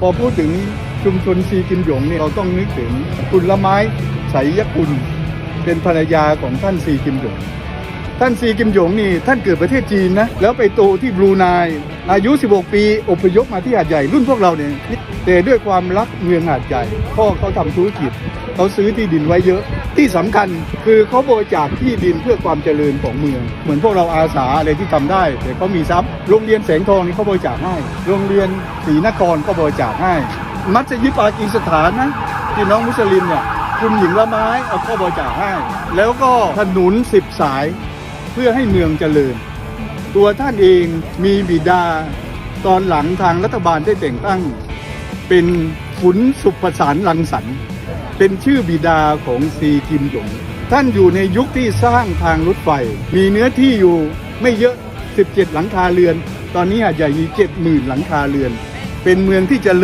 พอพูดถึงชุมชนซีกิมหยงเนี่ยเราต้องนึกถึงคุณละไม้ไสยกุลเป็นภรรยาของท่านซีกิมหยง ท่านซีกิมหยงนี่ท่านเกิดประเทศจีนนะ แล้วไปโตที่บรูไนอายุ 16 ปีอพยพมาที่หาดใหญ่รุ่นพวกเราเนี่ยแต่ด้วยความรักเมืองหาดใหญ่ พ่อเขาทำธุรกิจเขาซื้อที่ดินไว้เยอะ ที่สำคัญคือเขาบริจาคที่ดินเพื่อความเจริญของเมือง เหมือนพวกเราอาสาอะไรที่ทำได้ แต่เขามีทรัพย์โรงเรียนแสงทองนี่เขาบริจาคให้โรงเรียนศรีนครก็บริจาคให้มัสยิดปากีสถานนะที่น้องมุสลิมเนี่ยคุณหญิงละไม้เอาก็บริจาคให้ แล้วก็ถนนสิบสาย พื่อให้เมืองเจริญ ตัวท่านเองมีบิดา ตอนหลังทางรัฐบาลได้แต่งตั้ง เป็นขุนสุประสานลังสรรค์เป็นชื่อบิดาของซีกิมหยง ท่านอยู่ในยุคที่สร้างทางรถไฟ มีเนื้อที่อยู่ไม่เยอะ 17 หลังคาเรือน ตอนนี้อาจจะมี 70,000 หลังคาเรือน เป็นเมืองที่เจริญ